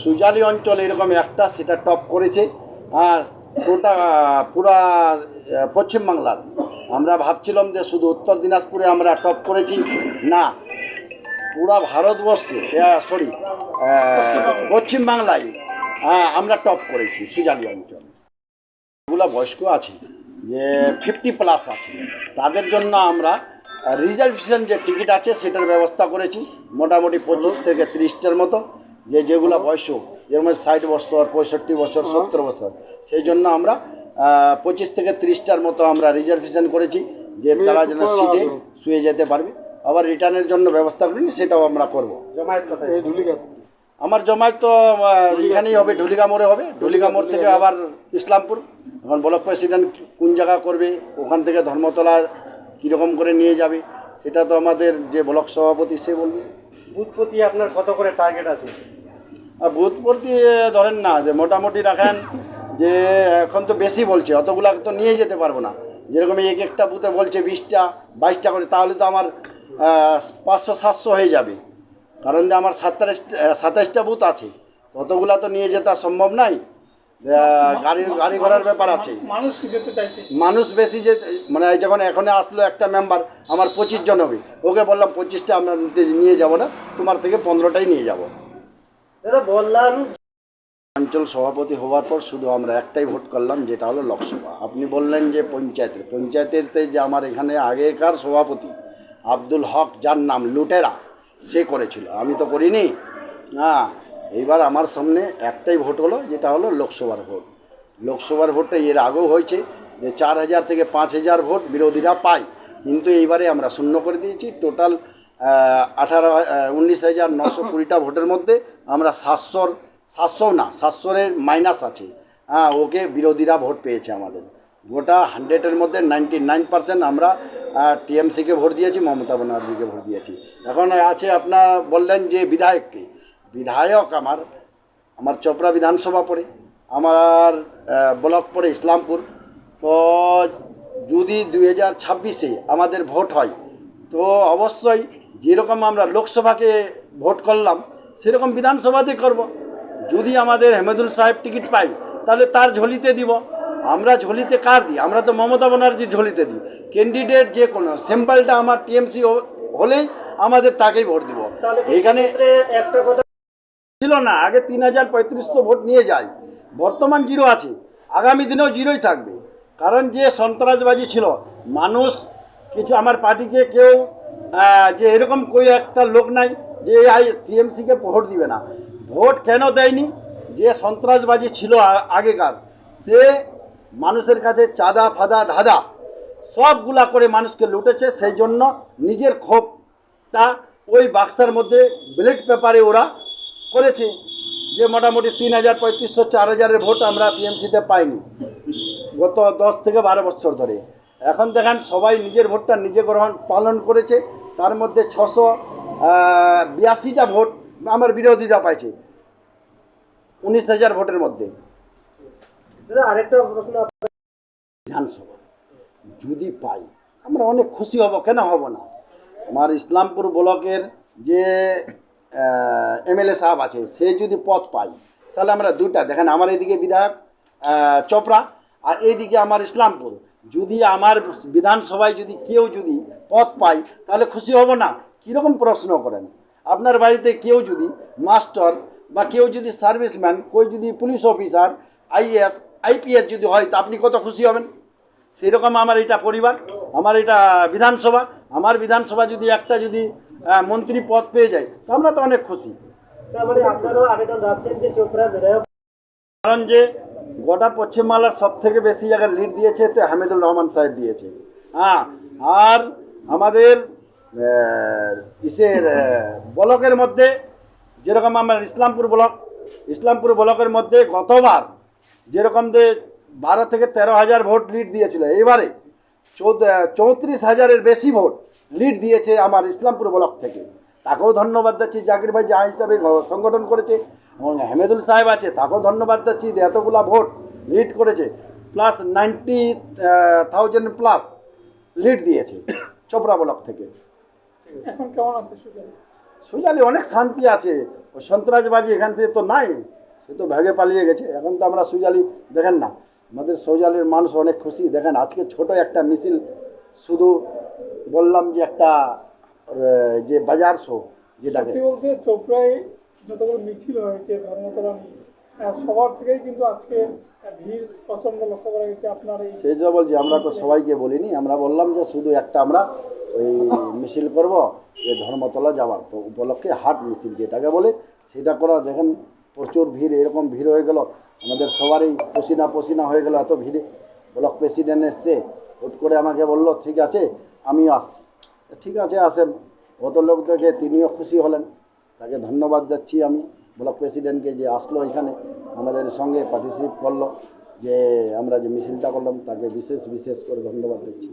সুজালি অঞ্চল এরকম একটা সেটা টপ করেছে। গোটা, পুরা পশ্চিমবাংলার আমরা ভাবছিলাম যে শুধু উত্তর দিনাজপুরে আমরা টপ করেছি। না, পুরা ভারতবর্ষে সরি পশ্চিমবাংলায় হ্যাঁ আমরা টপ করেছি সুজালি অঞ্চল। এগুলো বয়স্ক আছে, যে ফিফটি প্লাস আছে। তাদের জন্য আমরা রিজার্ভেশন যে টিকিট আছে, সেটার ব্যবস্থা করেছি। মোটামুটি পঁচিশ থেকে তিরিশটার মতো। যে যেগুলো বয়স যেরকম ষাট বছর পঁয়ষট্টি বছর সত্তর বছর সেই জন্য আমরা পঁচিশ থেকে তিরিশটার মতো আমরা রিজার্ভেশন করেছি যে তারা যেন সিটে শুয়ে যেতে পারবে। আবার রিটার্নের জন্য ব্যবস্থা করিনি সেটাও আমরা করব। আমার জমায়েত তো এখানেই হবে ঢুলিগা মোড়ে হবে। ঢুলিগা মোড় থেকে আবার ইসলামপুর। এখন ব্লক প্রেসিডেন্ট কোন জায়গা করবে ওখান থেকে ধর্মতলা কীরকম করে নিয়ে যাবে সেটা তো আমাদের যে ব্লক সভাপতি সে বলবে। বুথ প্রতি আপনার কত করে টার্গেট আছে? প্রতি ধরেন না, যে মোটামুটি রাখেন যে এখন তো বেশি বলছে, অতগুলা তো নিয়ে যেতে পারব না। যেরকম এক একটা বুথে বলছে বিশটা, বাইশটা করে, তাহলে তো আমার পাঁচশো, সাতশো হয়ে যাবে। কারণ যে আমার সাতাশটা সাতাশটা বুথ আছে ততগুলা তো নিয়ে যেতে সম্ভব নাই। গাড়ির গাড়ি ঘোড়ার ব্যাপার আছে। মানুষ বেশি যে মানে যখন এখানে আসলো একটা মেম্বার আমার পঁচিশ জন হবে, ওকে বললাম, পঁচিশটা আমরা নিয়ে যাব না, তোমার থেকে পনেরোটাই নিয়ে যাব। অঞ্চল সভাপতি হওয়ার পর শুধু আমরা একটাই ভোট করলাম, যেটা হলো লোকসভা। আপনি বললেন যে পঞ্চায়েতের। পঞ্চায়েতেরতে যে আমার এখানে আগেকার সভাপতি আব্দুল হক, যার নাম লুটেরা, সে করেছিল। আমি তো করিনি। হ্যাঁ এইবার আমার সামনে একটাই ভোট হলো, যেটা হলো লোকসভার ভোট। লোকসভার ভোটটা এর আগেও হয়েছে, যে চার হাজার থেকে পাঁচ হাজার ভোট বিরোধীরা পায়। কিন্তু এইবারে আমরা শূন্য করে দিয়েছি। টোটাল আঠারো উনিশ হাজার নশো কুড়িটা ভোটের মধ্যে আমরা সাতশোর, সাতশো না, সাতশোরের মাইনাস আছে। হ্যাঁ ওকে বিরোধীরা ভোট পেয়েছে আমাদের। গোটা হান্ড্রেডের মধ্যে নাইনটি নাইন পার্সেন্ট আমরা টিএমসিকে ভোট দিয়েছি, মমতা ব্যানার্জিকে ভোট দিয়েছি। এখন আছে আপনার বললেন যে বিধায়ককে। বিধায়ক আমার আমার চোপড়া বিধানসভা পড়ে, আমার ব্লক পড়ে ইসলামপুর। তো যদি দুই হাজার ছাব্বিশে আমাদের ভোট হয়, তো অবশ্যই যেরকম আমরা লোকসভাকে ভোট করলাম সেরকম বিধানসভাতে করব। যদি আমাদের হেমেদুল সাহেব টিকিট পাই তাহলে তার ঝুলিতে দিব। আমরা ঝুলিতে কার দিই? আমরা তো মমতা ব্যানার্জির ঝুলিতে দিই। ক্যান্ডিডেট যে কোনো সিম্পলটা আমার টিএমসি হলেই আমাদের তাকেই ভোট দিব। এখানে একটা কথা ছিল না আগে তিন হাজার পঁয়ত্রিশশো ভোট নিয়ে যায়। বর্তমান জিরো আছে আগামী দিনেও জিরোই থাকবে। কারণ যে সন্ত্রাসবাজি ছিল মানুষ কিছু আমার পার্টিকে কেউ যে এরকম কই একটা লোক নাই যে আই টিএমসিকে ভোট দিবে না। ভোট কেন দেয়নি? যে সন্ত্রাসবাজি ছিল আগেকার, সে মানুষের কাছে চাঁদা, ফাদা, ধাঁধা, সবগুলা করে মানুষকে লুটেছে, সেই জন্য নিজের ক্ষোভটা ওই বাক্সার মধ্যে ব্যালট পেপারে ওরা করেছে যে মোটামুটি তিন হাজার, পঁয়ত্রিশশো, চার হাজারের ভোট আমরা টিএমসিতে পাইনি। গত দশ থেকে বারো বছর ধরে। এখন দেখেন সবাই নিজের ভোটটা নিজে গ্রহণ পালন করেছে। তার মধ্যে ছশো বিয়াশিটা ভোট আমার বিরোধীরা পাইছে। উনিশ হাজার ভোটের মধ্যে। আরেকটা প্রশ্ন বিধানসভা। যদি পাই আমরা অনেক খুশি হব কেন হব না? আমার ইসলামপুর ব্লকের যে এমএলএ সাহেব আছে সে যদি পদ পাই তাহলে আমরা দুটা দেখেন আমার এদিকে বিধায়ক চোপড়া আর এইদিকে আমার ইসলামপুর। যদি আমার বিধানসভায় যদি কেউ যদি পদ পাই তাহলে খুশি হব না? কীরকম প্রশ্ন করেন? আপনার বাড়িতে কেউ যদি মাস্টার বা কেউ যদি সার্ভিসম্যান কেউ যদি পুলিশ অফিসার আইএস আইপিএস যদি হয় তা আপনি কত খুশি হবেন? সেরকম আমার এটা পরিবার আমার এটা বিধানসভা আমার বিধানসভা যদি একটা যদি মন্ত্রী পদ পেয়ে যায় তো আমরা তো অনেক খুশি। মানে কারণ যে গোটা পশ্চিমবাংলার সব থেকে বেশি জায়গায় লিড দিয়েছে তো হামিদুল রহমান সাহেব দিয়েছে। হ্যাঁ আর আমাদের ইসের ব্লকের মধ্যে, যেরকম আমার ইসলামপুর ব্লক, ইসলামপুর ব্লকের মধ্যে গতবার যেরকম যে বারো থেকে তেরো হাজার ভোট লিড দিয়েছিল, এইবারে চৌদ চৌত্রিশ হাজারের বেশি ভোট লিড দিয়েছে আমার ইসলামপুর ব্লক থেকে। তাকেও ধন্যবাদ দিচ্ছি জাকির ভাই যা হিসাবে সংগঠন করেছে এবং হেমেদুল সাহেব আছে তাকেও ধন্যবাদ যাচ্ছি যে এতগুলা ভোট লিড করেছে। Plus ninety thousand plus lead দিয়েছে চোপড়া ব্লক থেকে। এখন কেমন আছে সুজালি? অনেক শান্তি আছে। ওই সন্ত্রাসবাজি এখান থেকে তো নাই সে তো ভেগে পালিয়ে গেছে। এখন তো আমরা সুজালি দেখেন না আমাদের সৌজালির মানুষ অনেক খুশি। দেখেন আজকে ছোট একটা মিছিল শুধু বললাম যে একটা যে বাজার শো যেটাকে। বলতে চোপড়ায় যতগুলো মিছিল হয়েছে ধর্মতলা সবার থেকেই কিন্তু আজকে ভিড় প্রচণ্ড বলছি, আমরা তো সবাইকে বলিনি, আমরা বললাম যে শুধু একটা আমরা ওই মিছিল করব, যে ধর্মতলা যাওয়ার তো উপলক্ষে হাট মিছিল যেটাকে বলে, সেটা করা, দেখেন প্রচুর ভিড়, এরকম ভিড় হয়ে গেল, আমাদের সবারই পসিনা পসিনা হয়ে গেল এত ভিড়ে। ব্লক প্রেসিডেন্ট এসছে, হুট করে আমাকে বলল, ঠিক আছে, আমিও আসছি। ঠিক আছে, আসেন। অত লোক দেখে তিনিও খুশি হলেন। তাকে ধন্যবাদ যাচ্ছি আমি। ব্লক প্রেসিডেন্টকে যে আসলো এখানে, আমাদের সঙ্গে পার্টিসিপেট করল, যে আমরা যে মিছিলটা করলাম, তাকে বিশেষ বিশেষ করে ধন্যবাদ দিচ্ছি।